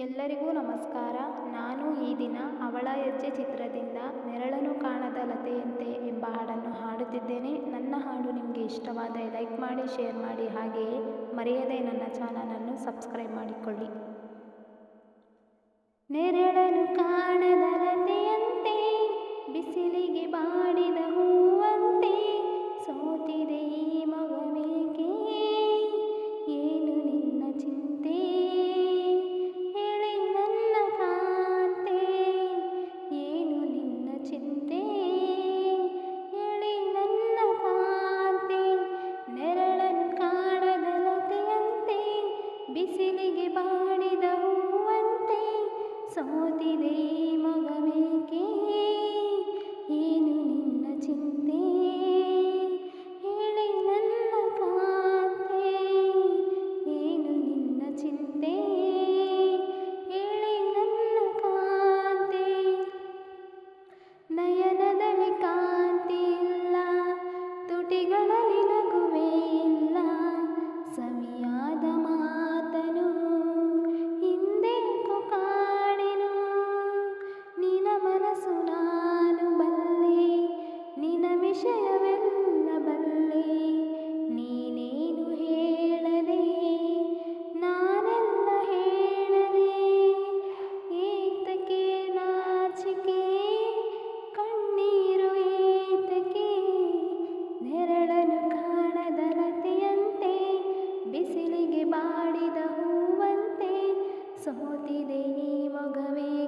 ಎಲ್ಲರಿಗೂ ನಮಸ್ಕಾರ. ನಾನು ಈ ದಿನ ಅವಳ ಹೆಜ್ಜೆ ಚಿತ್ರದಿಂದ ನೆರಳನ್ನು ಕಾಣದ ಲತೆಯಂತೆ ಎಂಬ ಹಾಡನ್ನು ಹಾಡುತ್ತಿದ್ದೇನೆ. ನನ್ನ ಹಾಡು ನಿಮಗೆ ಇಷ್ಟವಾದರೆ ಲೈಕ್ ಮಾಡಿ, ಶೇರ್ ಮಾಡಿ, ಹಾಗೆಯೇ ಮರೆಯದೆ ನನ್ನ ಚಾನಲನ್ನು ಸಬ್ಸ್ಕ್ರೈಬ್ ಮಾಡಿಕೊಳ್ಳಿ. ನೆರಳನ್ನು ಈ ಮಗವೇಕೆ ಏನು ನಿನ್ನ ಚಿಂತೆ? ലോകമേ